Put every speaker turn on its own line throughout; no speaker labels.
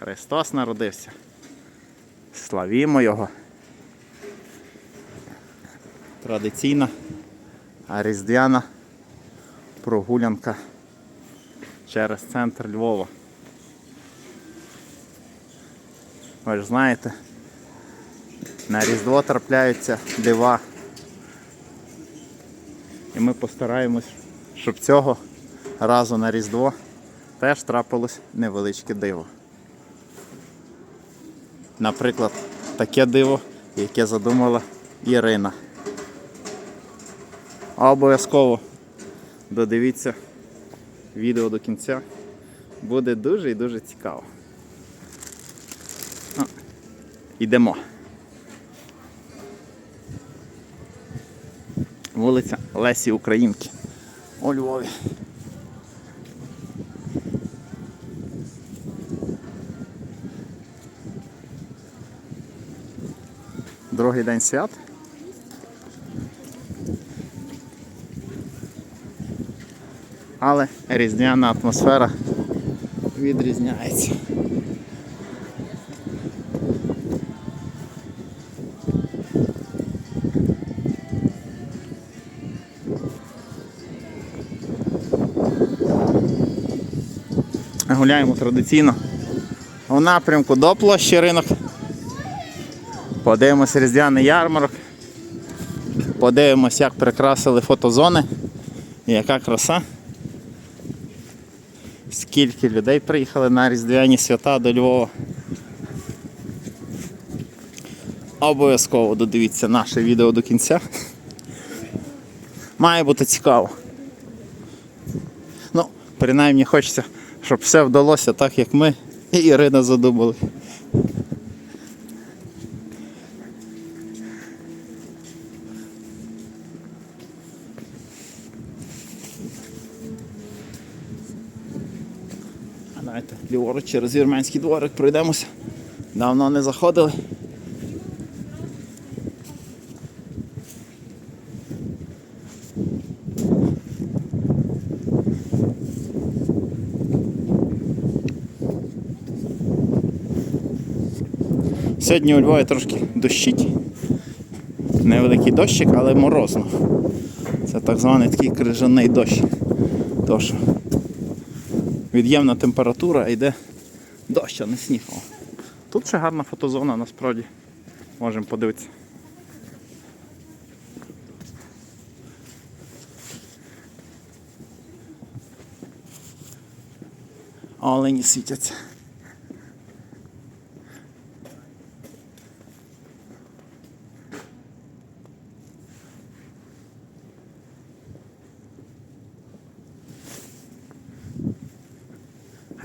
Христос народився. Славімо Його. Традиційна різдвяна прогулянка через центр Львова. Ви ж знаєте, на Різдво трапляються дива. І ми постараємось, щоб цього разу на Різдво теж трапилось невеличке диво. Наприклад, таке диво, яке задумала Ірина. Обов'язково додивіться відео до кінця. Буде дуже і дуже цікаво. Ну, Ідемо. Вулиця Лесі Українки у Львові. Другий день свят. Але різдвяна атмосфера відрізняється. Гуляємо традиційно у напрямку до площі ринок. Подивимось різдвяний ярмарок. Подивимось, як прикрасили фотозони. Яка краса. Скільки людей приїхали на різдвяні свята до Львова. Обов'язково додивіться наше відео до кінця. Має бути цікаво. Ну, принаймні хочеться, щоб все вдалося так, як ми і Ірина задумали. Давайте ліворуч через вірменський дворик пройдемося. Давно не заходили. Сьогодні у Львові трошки дощить. Невеликий дощик, але морозно. Це так званий такий крижаний дощ. Тож від'ємна температура а йде дощ, а не сніг. Тут ще гарна фотозона насправді. Можемо подивитися. Олені світяться.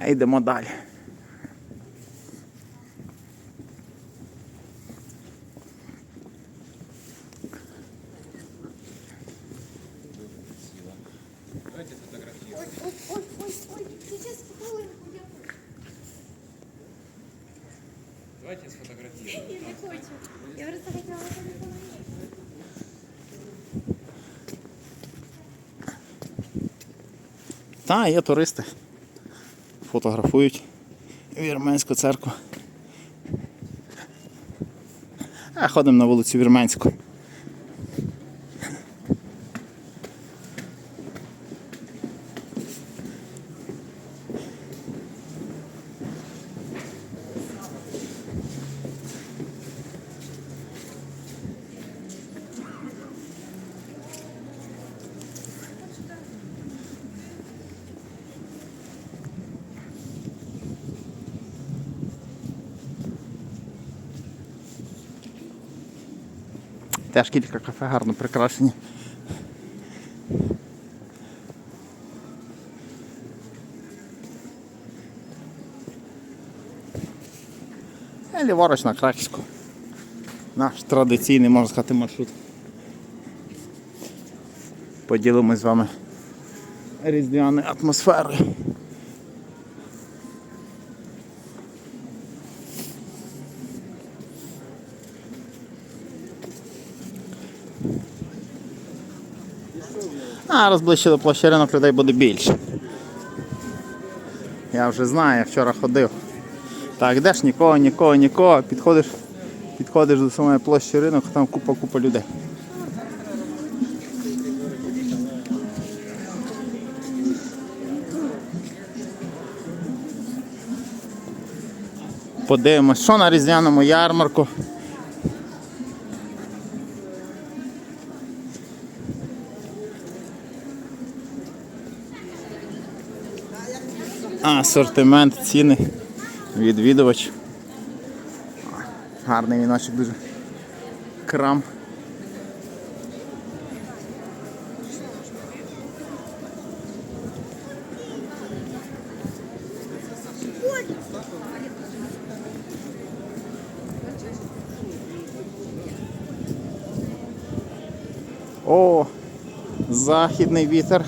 А йдемо далі.
Давайте сфотографируем.
Я не хочу. Я просто хотела.
Та, є туристи. Фотографують вірменську церкву. А ходимо на вулицю Вірменську. Теж кілька кафе гарно прикрашені. І ліворуч на Краківську. Наш традиційний, можна сказати, маршрут. Поділимось з вами різдвяною атмосферою. А раз площі ринок людей буде більше. Я вже знаю, я вчора ходив. Так, йдеш нікого, нікого, нікого. Підходиш, підходиш до самої площі ринок, там купа-купа людей. Подивимось, що на різдвяному ярмарку. Асортимент, ціни, відвідувач. Гарний віночок дуже. Крам. О, західний вітер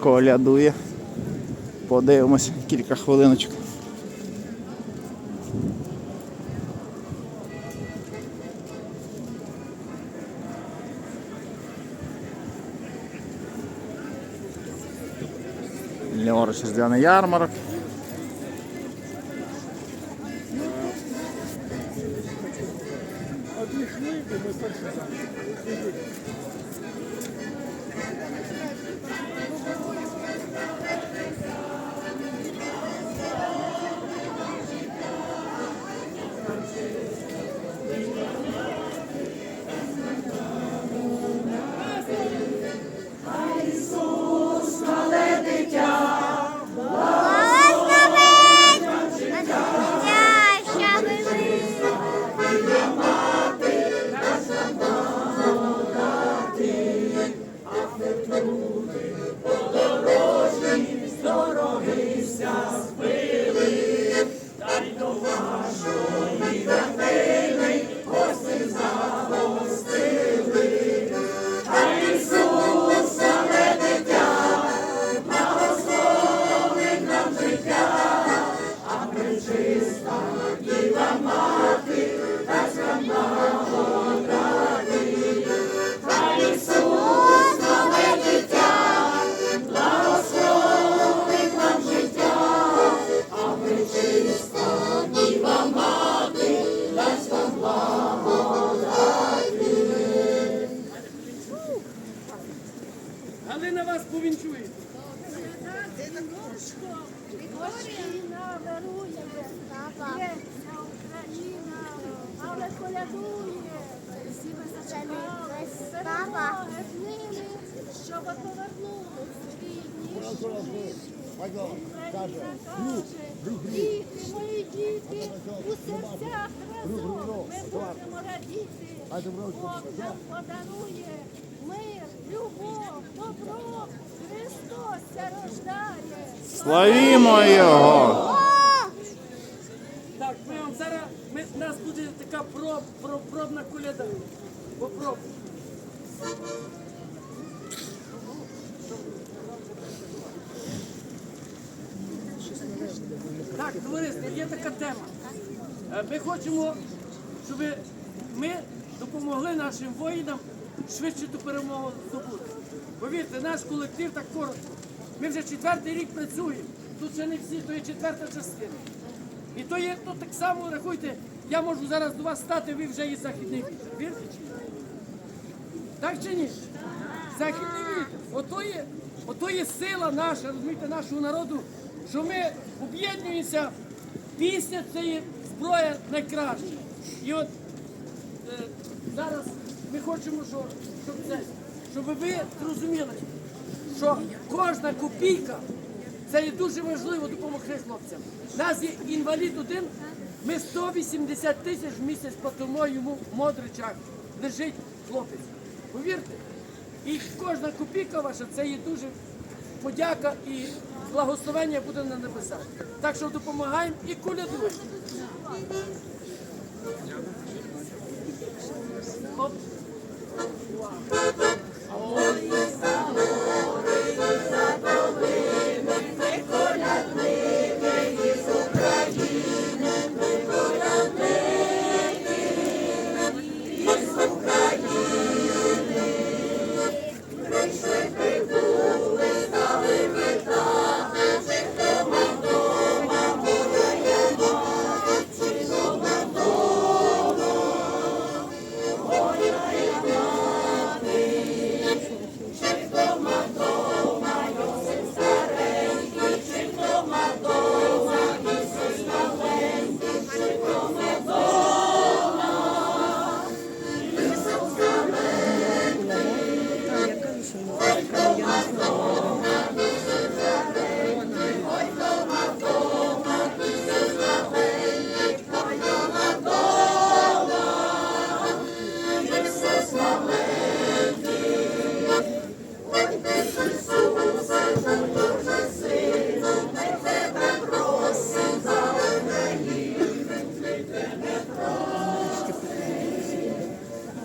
колядує. Подивимось кілька хвилиночок. Льорич різдвяний ярмарок.
Галина повінчуєте.
Україна вирує, вся Україна, але колядує. Всі з ними, щоб повернулись рідні. Україна каже, діти, мої діти, у серцях разом ми будемо радіти. Бог нам подарує мир, любов, добро, Христос рождає.
Славімо його!
Так, ми вам зараз, ми, у нас буде така проб, проб, пробна коляда. Попробуй. Так, товариство, є така тема. Е, Ми хочемо, щоб ми допомогли нашим воїнам швидше ту перемогу здобути. Повірте, наш колектив так коротко. Ми вже четвертий рік працюємо. Тут ще не всі, то є четверта частина. І то є то так само, рахуйте, я можу зараз до вас стати, ви вже є західний вітер. Вірте чи ні? Так чи ні? Західний вітер. Ото є, ото є сила наша, розумієте, нашого народу, що ми об'єднуємося. Пісня це є зброя найкраща. І от е, зараз ми хочемо, щоб, щоб, це, щоб ви зрозуміли, що кожна копійка це є дуже важливо допомогти хлопцям. У нас є інвалід один, ми 180 тисяч в місяць платимо йому в Модричах. Лежить хлопець. Повірте. І кожна копійка ваша це є дуже подяка і благословення буде на небесах. Так що допомагаємо і колядуємо.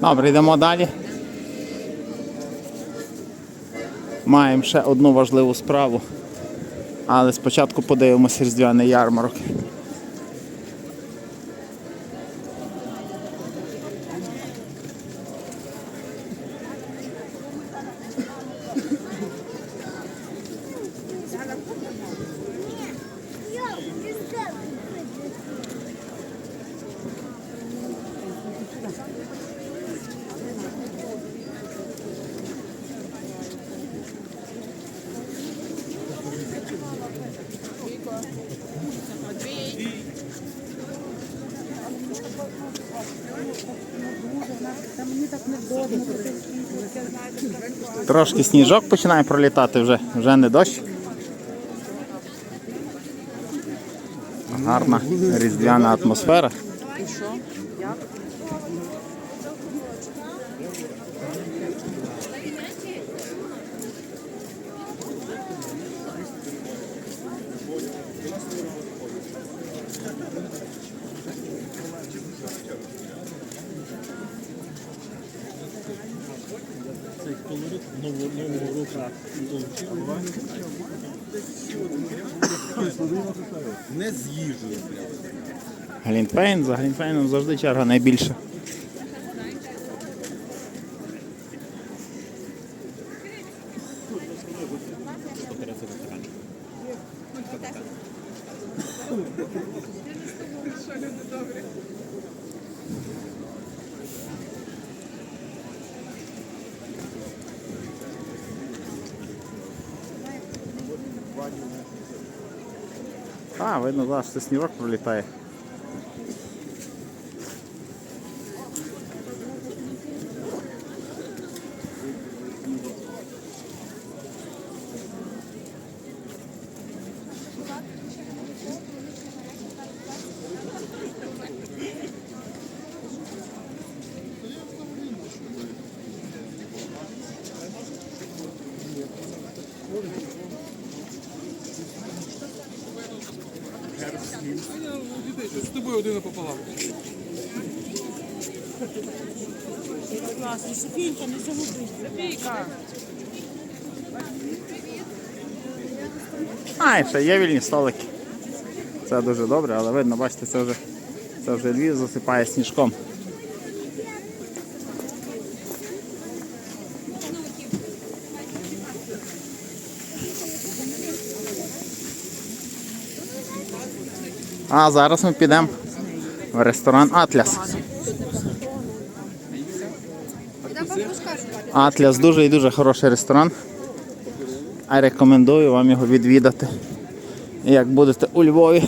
Добре, йдемо далі. Маємо ще одну важливу справу. Але спочатку подивимося різдвяний ярмарок. Трошки сніжок починає пролітати вже, вже не дощ. Гарна різдвяна атмосфера.
З їжею.
Глінтвейн, за Глінтвейном завжди черга найбільша. А, видно, да, що сніжок пролітає.
Thank тобою один пополам.
Класно, Софійка, не загубись. Софійка.
А, і ще є вільні столики. Це дуже добре, але видно, бачите, це вже, це вже Львів засипає сніжком. А зараз ми підемо в ресторан Атляс. Атляс дуже і дуже хороший ресторан. А рекомендую вам його відвідати. Як будете у Львові.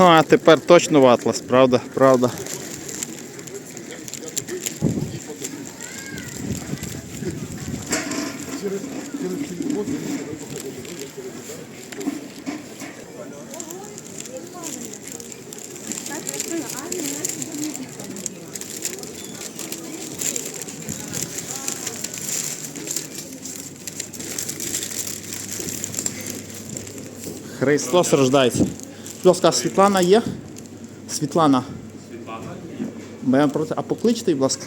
Ну а тепер точно в Атлас, правда? Правда. Христос рождається. Будь ласка, Світлана є? Світлана. Світлана є. А покличте, будь ласка.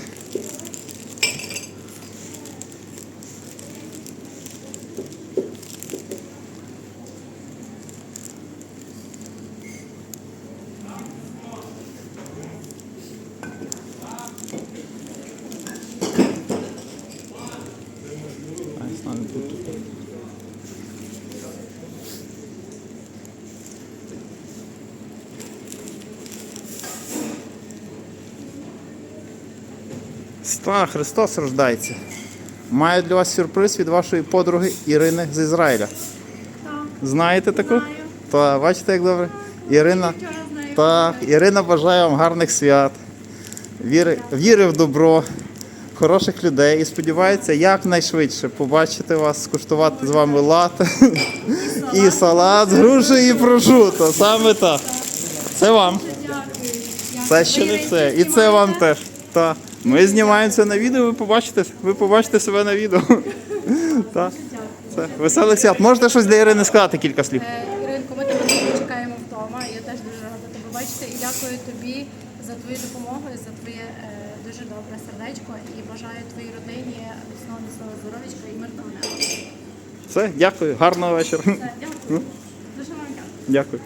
Ста, Христос рождається. Маю для вас сюрприз від вашої подруги Ірини з Ізраїля. Знаєте таку? Знаю. Так, бачите, як добре? Ірина. Так, Ірина бажає вам гарних свят, віри, віри в добро, хороших людей і сподівається якнайшвидше побачити вас, скуштувати з вами лати і салат з грушею і прошуто. Саме так. Це вам. Це ще не все. І це вам теж. Так. Ми знімаємо це на відео, ви побачите, ви побачите себе на відео. Веселих свят. Можете щось для Ірини сказати кілька слів?
Е, Іринко, ми тебе дуже чекаємо вдома. Я теж дуже рада тебе бачити. І дякую тобі за твою допомогу за твоє е, дуже добре сердечко. І бажаю твоїй родині міцного міцного здоров'ячка і мирного неба.
Все, дякую, гарного вечора.
Все, Дякую. Дуже вам дякую.
Дякую.